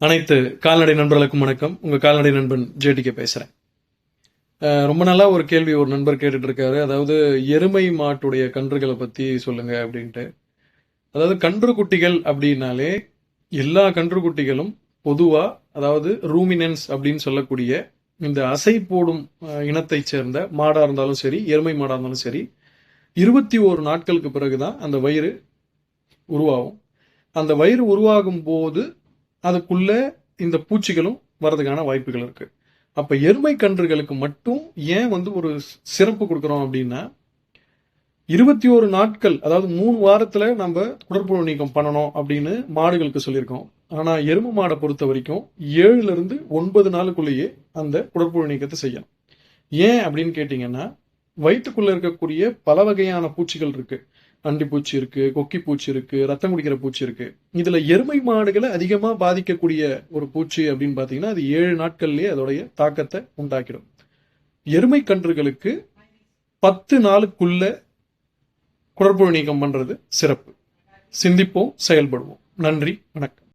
அனைத்து கால்நடை நண்பர்களுக்கும் வணக்கம். உங்கள் கால்நடை நண்பன் ஜேடிகே பேசுகிறேன் ரொம்ப நாளாக ஒரு கேள்வி ஒரு நண்பர் கேட்டுட்டு இருக்காரு அதாவது எருமை மாட்டுடைய கன்றுகளை பற்றி சொல்லுங்கள் அப்படின்ட்டு. அதாவது கன்று குட்டிகள் அப்படின்னாலே எல்லா கன்று குட்டிகளும் பொதுவாக அதாவது ரூமினன்ஸ் அப்படின்னு சொல்லக்கூடிய இந்த அசை போடும் இனத்தை இனத்தைச் சேர்ந்த மாடாக இருந்தாலும் சரி எருமை மாடாக இருந்தாலும் சரி இருபத்தி ஓரு நாட்களுக்கு பிறகு தான் அந்த வயிறு உருவாகும். அந்த வயிறு உருவாகும் போது அதுக்குள்ளே இந்த பூச்சிகளும் வரதுக்கான வாய்ப்புகள் இருக்குது அப்போ எருமை கன்றுகளுக்கு மட்டும் ஏன் வந்து ஒரு சிறப்பு கொடுக்குறோம் அப்படின்னா இருபத்தி ஒரு நாட்கள் அதாவது மூணு வாரத்தில் நம்ம குடற்புழு நீக்கம் பண்ணணும் அப்படின்னு மாடுகளுக்கு சொல்லியிருக்கோம். ஆனால் எருமை மாடை பொறுத்த வரைக்கும் ஏழுலேருந்து ஒன்பது நாளுக்குள்ளேயே அந்த குடற்புழு நீக்கத்தை செய்யணும். ஏன் அப்படின்னு கேட்டிங்கன்னா வயிற்றுக்குள்ள இருக்கக்கூடிய பல வகையான பூச்சிகள் இருக்கு. அண்டிப்பூச்சி இருக்கு கொக்கி பூச்சி இருக்கு ரத்தம் குடிக்கிற பூச்சி இருக்கு. இதுல எருமை மாடுகளை அதிகமா பாதிக்கக்கூடிய ஒரு பூச்சி அப்படின்னு பாத்தீங்கன்னா அது ஏழு நாட்கள்லயே அதோடைய தாக்கத்தை உண்டாக்கிடும். எருமை கன்றுகளுக்கு பத்து நாளுக்குள்ள குடற்புழு நீக்கம் பண்றது சிறப்பு. சிந்திப்போம் செயல்படுவோம். நன்றி வணக்கம்.